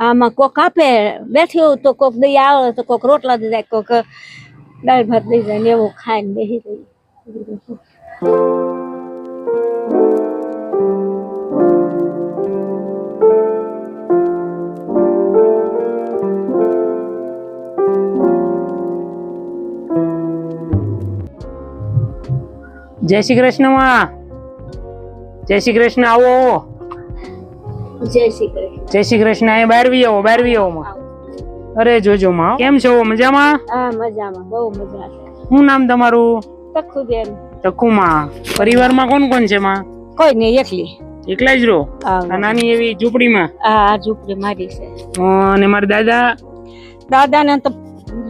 આમાં કોક આપે બેઠી હોઉં તો કોક દઈ આવે તો કોક રોટલા દઈ જાય કોક દાળ ભાત દઈ જાય ને એવું ખાઈને બેસી જાય જય શ્રી કૃષ્ણમાં. જય શ્રી કૃષ્ણ આવો આવો. જય શ્રી કૃષ્ણ. જય શ્રી કૃષ્ણ અહીં બારવી આવો બારવી આવો માં. અરે જોજો માં કેમ છો? મજામાં? હા મજામાં બહુ મજા છે. શું નામ તમારું? તખું બેન ટકુમાં પરિવારમાં કોણ કોણ છે માં? કોઈ નહીં એકલી. એકલા જ રહો? નાની એવી ઝૂંપડીમાં? આ ઝૂંપડી મારી છે. અને મારા દાદા? દાદાને તો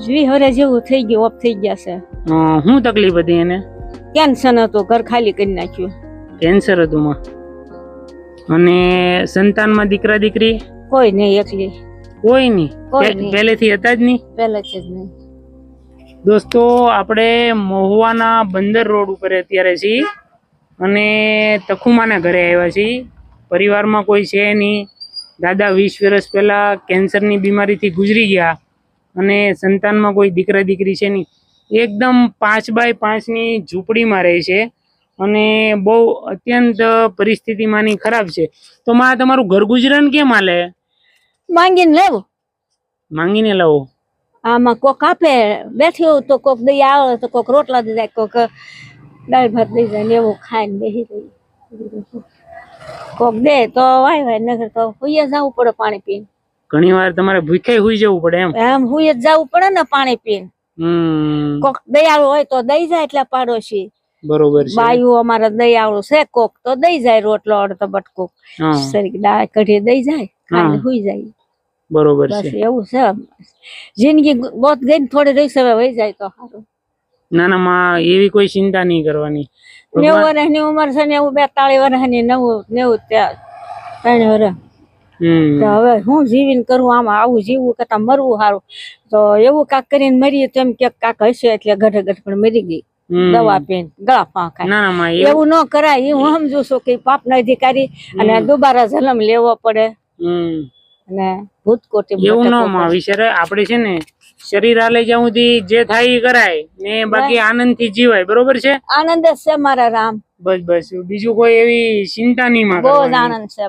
જી હરે જેવું થઈ ગયું ઓફ થઈ ગયા છે. શું તકલીફ હતી એને? કેન્સર હતું ઘર ખાલી કરી નાખ્યું. કેન્સર હતું માં. અને સંતાનમાં દીકરા દીકરી? કોઈ નહીં એકલી. કોઈ નહીં. પહેલેથી હતા જ નહીં? પહેલેથી જ નહીં. દોસ્તો આપણે મહુવાના બંદર રોડ ઉપર અત્યારે છીએ અને તખુમાના ઘરે આવ્યા છીએ. પરિવારમાં કોઈ છે નહીં. દાદા વીસ વર્ષ પહેલા કેન્સરની બીમારીથી ગુજરી ગયા અને સંતાનમાં કોઈ દીકરા દીકરી છે નહીં. એકદમ પાંચ બાય પાંચની ઝૂંપડીમાં રહે છે. અને બહુ અત્યંત પરિસ્થિતિમાંની ખરાબ છે. તો માં તમારું ઘર ગુજરાન કેમ હાલે? માંગીને લેવું. માંગીને લાવો. આમાં કોક આપે બેઠી હોઉં તો કોક દઈ આવે તો કોક રોટલા દઈ જાય કોક દાળ ભાત દઈ જાય ને એવું ખાઈને બેસી રહી. કોક દે તો વાય વાય નગર તો હુઈએ જવું પડે પાણી પીને. ઘણી વાર તમારે ભૂખે હુઈ જવું પડે એમ. એમ હુઈએ જ જવું પડે ને પાણી પીને. હમ. કોક દયાળુ હોય તો દઈ જાય એટલા પાડોશી. બરોબર છે. બાયું અમારે દયાળુ છે કોક તો દઈ જાય રોટલો અડધો બટકો. સરી દાળ કઢી દઈ જાય ખાઈને હા. જાય. બરોબર છે. એવું છે જિંદગી બોત ગઈ ને થોડી રહી હવે વહી જાય તો સારું. ના ના માં એવી કોઈ ચિંતા નહીં કરવાની. નેવું વર્ષની ઉંમર છે નેવું બેતાળીસ વર્ષની નવું નેવું ત્યાં ત્રણ વર્ષ હમ. તો હવે હું જીવીને કરું આમાં આવું જીવવું કરતા મરવું સારું. તો એવું કાક કરીને મરીએ તો એમ કે કાક હશે એટલે ગઢે ગઢ પણ મરી ગઈ. દવા પીન ગળા પાંખાય ના ના એવું ન કરાય એ હું સમજુ છું કે પાપના અધિકારી અને દુબારા જન્મ લેવો પડે. હમ. અને ભૂતકોટી એવું ન માં વિચારે આપણે છે ને શરીર આલે જ્યાં સુધી જે થાય એ કરાય ને બાકી આનંદથી જીવાય બરોબર છે? આનંદ જ છે મારા રામ. બસ બસ. બીજું કોઈ એવી ચિંતા નહીં માં બહુ આનંદ છે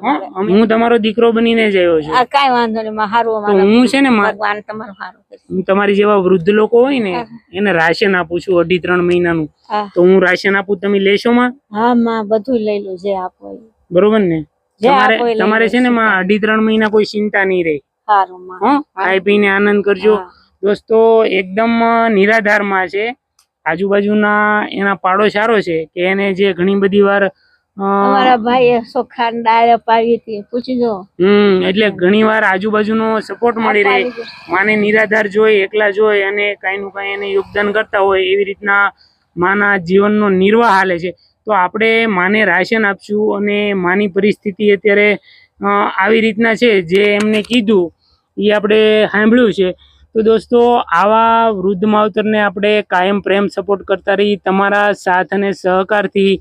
હું તમારો દીકરો બનીને જ આવ્યો છું. આ વાંધો નહીં માં હારું હું છે ને ભગવાન તમારું સારું હું તમારી જેવા વૃદ્ધ લોકો હોય ને એને રાશન આપું છું અઢી ત્રણ મહિનાનું. તો હું રાશન આપું તમે લેશો માં? હા માં બધું લઈ લો જે આપો બરોબર ને? તમારે તમારે છે ને. માં અઢી ત્રણ મહિના કોઈ ચિંતા નહીં રહે. સારું માં. હા ખાઈ પીને આનંદ કરજો. દોસ્તો એકદમ નિરાધારમાં છે. આજુબાજુના એના પાડો સારો છે કે એને જે ઘણી બધી વાર અમારા ભાઈએ સોખાન ડાળ પાવી હતી પૂછી હમ એટલે ઘણી વાર આજુબાજુનો સપોર્ટ મળી રહે. માને નિરાધાર જોઈ એકલા જોઈ અને કાંઈ નું કાંઈ એને યોગદાન કરતા હોય એવી રીતના માના જીવનનો નિર્વાહ હાલે છે. તો આપણે માને રાશન આપશું અને માની પરિસ્થિતિ અત્યારે આવી રીતના છે. જે એમને કીધું એ આપણે સાંભળ્યું છે. તો દોસ્તો, આવા વૃદ્ધ માવતરને આપણે કાયમ પ્રેમ સપોર્ટ કરતા રહી, તમારા સાથ અને સહકારથી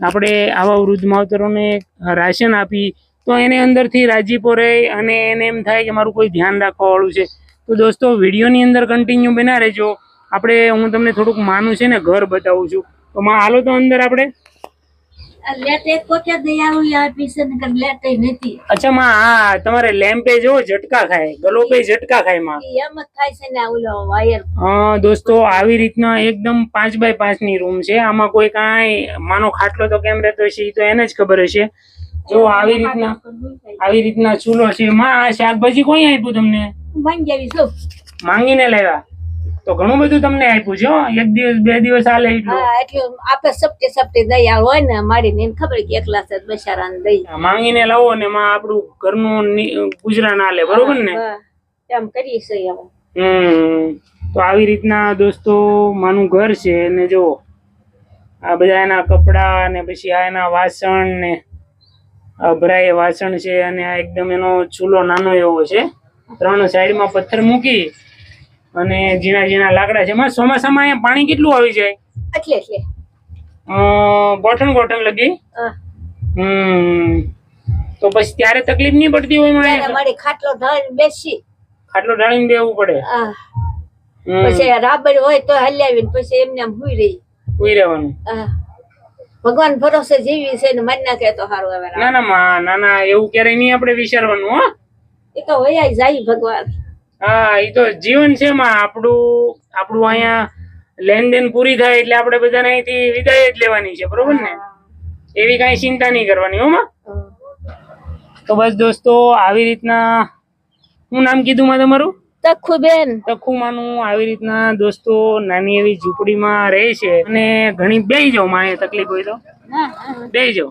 આપણે આવા વૃદ્ધ માવતરોને રાશન આપી, તો એને અંદરથી રાજીપો રહે અને એને એમ થાય કે મારું કોઈ ધ્યાન રાખવાવાળું છે. તો દોસ્તો, વિડીયોની અંદર કન્ટિન્યુ બના રહેજો. આપણે, હું તમને થોડુંક માનું છે ને, ઘર બતાવું છું. તો માં, હાલો તો અંદર આપણે. અચ્છા માં આ તમારે લેમ્પે જો ઝટકા ખાય. ગલોપે ઝટકા ખાયમાં. એમ જ થાય છે ને ઓલો વાયર. હા દોસ્તો આવી રીતના એકદમ પાંચ બાય પાંચની રૂમ છે. આમાં કોઈ કાંઈ માનો ખાટલો તો કેમ રહેતો હશે એ તો એને જ ખબર હશે. જો આવી રીતના આવી રીતના ચૂલો છે. માં આ શાકભાજી કોઈ આપ્યું તમને? છું માંગીને લાવ્યા? તો ઘણું બધું તમને આપ્યું છે એક દિવસ બે દિવસ હાલે એટલું. હા એટલે આપે સપટે સપટે દયાળ હોય ને મારી ને ખબર કે એકલા છે બચારાને દઈ. માંગીને લાવો ને માં આપણું ઘરનું ગુજરાન હાલે બરોબર ને? એમ કરીએ છે હવે. હમ તો આવી રીતના દોસ્તો માનું ઘર છે ને જો આ બધા એના કપડા ને પછી આ એના વાસણ ને આ ભરાય વાસણ છે અને આ એકદમ એનો ચૂલો નાનો એવો છે. ત્રણ સાઈડમાં પથ્થર મૂકી અને ઝીણા ઝીણા લાકડા છે. એમાં ચોમાસામાં અહીંયા પાણી કેટલું આવી જાય? એટલે એટલે. ગોઠણ ગોઠણ લગી? હમ. તો પછી ત્યારે તકલીફ નહીં પડતી હોય મારે ખાટલો ઢાળીને બેસી. ખાટલો ઢાળીને બેવું પડે? પછી રાબડ હોય તો હલાવીને પછી એમને એમ હુઈ રહી. હુઈ રહેવાનું? ભગવાન ભરોસે જીવી છે ને મારી કહે તો સારું આવે ના ના ના ના એવું ક્યારેય નહીં આપણે વિચારવાનું હો. એ તો વયા જાય ભગવાન. હા એ તો જીવન છે માં આપણું આપણું અહીંયા લેનદેન પૂરી થાય એટલે આપણે બધાને અહીંથી વિદાય જ લેવાની છે બરોબર ને? એવી કાંઈ ચિંતા નહીં કરવાની હો માં. તો બસ દોસ્તો આવી રીતના હું નામ કીધું માં તમારું? તખુ બેન તખુમાનું આવી રીતના દોસ્તો નાની એવી ઝૂંપડીમાં રહે છે અને ઘણી બે જાવમાં અહીંયા તકલીફ હોય તો. બેહી જાવ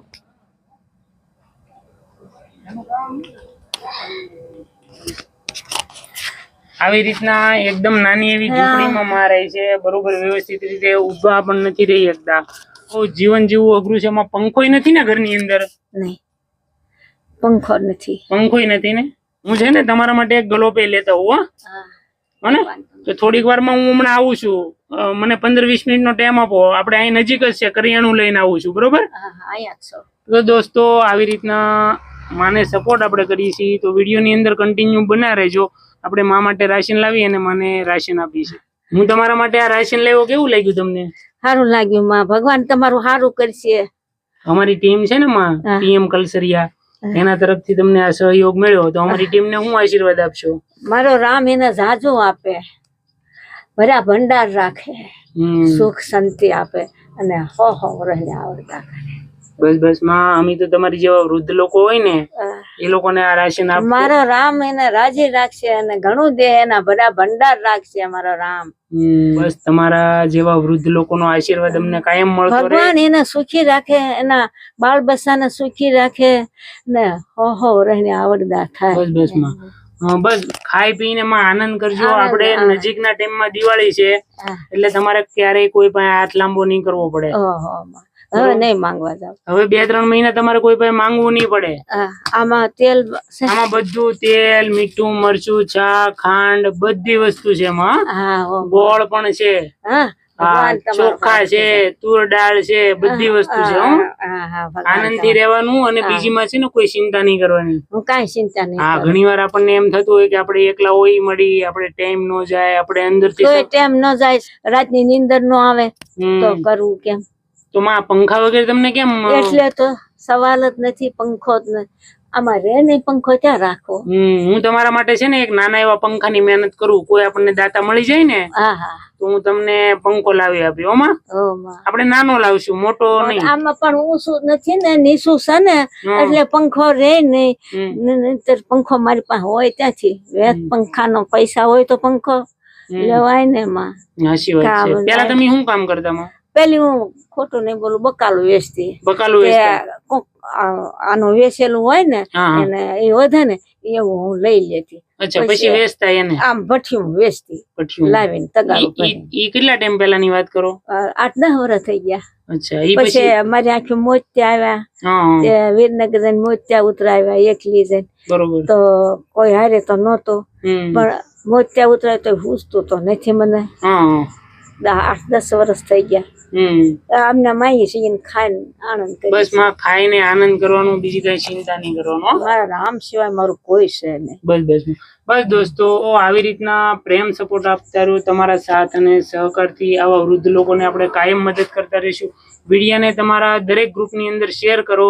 આવી રીતના એકદમ નાની એવી ઝૂંપડીમાં મારે છે બરોબર વ્યવસ્થિત રીતે ઊભા પણ નથી રહી શકતા. તો જીવન જીવવું અઘરું છે એમાં પંખોય નથી ને ઘરની અંદર? નહીં. પંખો નથી. પંખોય નથી ને? હું છે ને તમારા માટે એક ગલોપે લેતા હોઉં હા. તો થોડીક વારમાં હું હમણાં આવું છું. મને પંદર વીસ મિનિટનો ટાઈમ આપો. આપણે અહીં નજીક જ છે કરિયાણું લઈને આવું છું બરોબર? તો દોસ્તો આવી રીતના માને સપોર્ટ આપણે કરીએ છીએ. તો વિડીયોની અંદર કન્ટિન્યુ બના રહેજો. આપણે મા માટે રાશન લાવી અને મને રાશન આપી છે. હું તમારા માટે આ રાશન લેવો કેવું લાગ્યું તમને? સારું લાગ્યું માં. ભગવાન તમારું સારું કરશે. અમારી ટીમ છે ને માં. પીએમ કલસરિયા એના તરફથી તમને આ સહયોગ મળ્યો તો અમારી ટીમને હું આશીર્વાદ આપશો? મારો રામ એને જાજો આપે. ભર્યા ભંડાર રાખે. સુખ શાંતિ આપે અને હો હો રહે આવડતા બસ બસમાં અમે તો તમારી જેવા વૃદ્ધ લોકો હોય ને. એ લોકોને આ રાશિ મારો રામ એને રાજી રાખશે અને ઘણું દેહ એના બધા ભંડાર રાખશે મારો રામ. બસ તમારા જેવા વૃદ્ધ લોકોનો આશીર્વાદ અમને કાયમ મળતો ભગવાન એને સુખી રાખે એના બાળ બચ્ચાને સુખી રાખે ને હો હો રહીને આવડદાર થાય. બસ બસમાં. હા, બસ ખાઈ પીને માં આનંદ કરજો. આપણે. નજીકના ટાઈમમાં દિવાળી છે એટલે તમારે ક્યારેય કોઈ પાસે હાથ લાંબો નહીં કરવો પડે. હવે નહીં માંગવા જાવ. હવે બે ત્રણ મહિના તમારે કોઈ પાસે માંગવું નહીં પડે. આમાં તેલ આમાં બધું તેલ મીઠું મરચું ચા ખાંડ બધી વસ્તુ છે એમાં ગોળ પણ છે. ચોખા છે તુર દાળ છે બધી વસ્તુ છે હા આનંદથી રહેવાનું અને બીજીમાં છે ને કોઈ ચિંતા નહીં કરવાની. હું કઈ ચિંતા નહીં હા ઘણી વાર આપણને એમ થતું હોય કે આપણે એકલા હોય મળી આપણે ટાઈમ નો જાય આપણે અંદરથી તોય ટાઈમ ન જાય રાતની નીંદર નો આવે. તો કરવું કેમ? તો માં પંખા વગેરે તમને કેમ એટલે તો સવાલ જ નથી પંખો જ નથી આમાં રે નહીં પંખો ક્યાં રાખો હું તમારા માટે છે ને એક નાના એવા પંખાની મહેનત કરું કોઈ આપણને દાતા મળી જાય ને તો હું તમને પંખો લાવી આપ્યો માં. આપણે નાનો લાવશું મોટો નહીં. આમાં પણ ઊંચું નથી ને નીચું છે ને એટલે પંખો રે નહીં. પંખો મારી પાસે હોય ત્યાંથી. વેત. પંખાનો પૈસા હોય તો પંખો લેવાય ને માં. હાચી વાત છે. કામ પેલા તમે શું કામ કરતા માં? પેલી હું ખોટું નહીં બોલું બકાલું વેચતી. બકાલું આનું વેચેલું હોય ને. એને એ વધે ને એવું હું લઈ લેતી. પછી- વેચતા એને? આમ ભઠ્ઠી વેચતી. લાવીને ઈ કેટલા ટાઈમ પહેલા ની વાત કરો? આઠ દસ વર્ષ થઈ ગયા. પછી મારી આખી મોત્યા આવ્યા. વિરનગર જઈને મોત્યા ઉતરાવ્યા એકલી જઈને. તો કોઈ હારે તો નહોતો. પણ મોત્યા ઉતરાય તો હુસતું તો નથી મને. આઠ દસ વર્ષ થઈ ગયા. આમને માઈ ખાઈને આનંદ કરી બસમાં ખાઈને આનંદ કરવાનો બીજી કઈ ચિંતા નહીં કરવાનો. મારા રામ સિવાય મારું કોઈ છે નહીં. બસ બસ બસ. દોસ્તો આવી રીતના પ્રેમ સપોર્ટ આપતા રહ્યો તમારા સાથ અને સહકારથી આવા વૃદ્ધ લોકોને આપણે કાયમ મદદ કરતા રહીશું. વિડીયાને તમારા દરેક ગ્રુપની અંદર શેર કરો.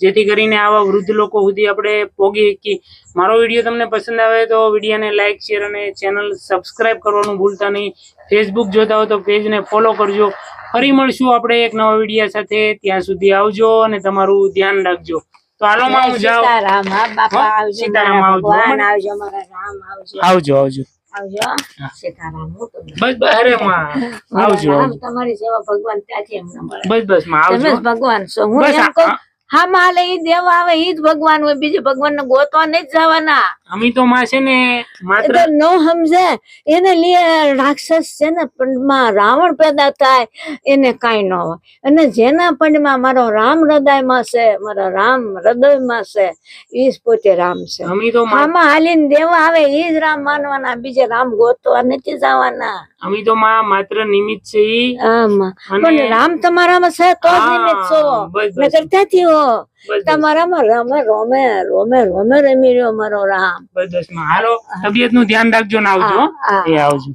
જેથી કરીને આવા વૃદ્ધ લોકો સુધી આપણે પોગી શકીએ. મારો વીડિયો તમને પસંદ આવે તો વિડીયોને લાઇક શેર અને ચેનલ સબસ્ક્રાઇબ કરવાનું ભૂલતા નહીં. ફેસબુક જોતા હો તો પેજને ફોલો કરજો. ફરી મળશું આપણે એક નવા વિડીયા સાથે. ત્યાં સુધી આવજો અને તમારું ધ્યાન રાખજો. તો હાલો માં હું જાઉં. સીતારામ બાપા આવજો સીતારામ આવજો. આવજો મારા રામ આવજો. આવજો આવજો. આવજો સીતારામ બસ બસ અરે માં. આવજો તમારી જેવા ભગવાન ત્યાંથી એમને મળે. બસ બસમાં આવજો ભગવાન હું એમ કહું હા માલે ઈ દેવા આવે ઈ જ ભગવાન હોય બીજે ભગવાન ને ગોતવા નહીં જવાના. અમે તો માં છે ને એ માત્ર ન સમજે એને લીએ રાક્ષસ છે ને પંડમાં રાવણ પેદા થાય એને કઈ ન હોય. અને જેના પંડમાં મારો રામ હૃદયમાં છે મારો રામ હૃદયમાં છે ઈ જ પોતે રામ છે. અમે તો માં- આમાં હાલીને દેવા આવે ઈ જ રામ માનવાના બીજે રામ ગોતવા નથી જવાના. અમે તો માં માત્ર નિમિત્ત છે ઈ. અને પણ રામ તમારામાં છે તો જ નિમિત્ત છો. ક્યાંથી હો. તમારામાં રમે રોમે રોમે રોમે રમી રહ્યો મારો રામ. બસ બસ. હાલો તબિયતનું ધ્યાન રાખજો ને આવજો. એ આવજો.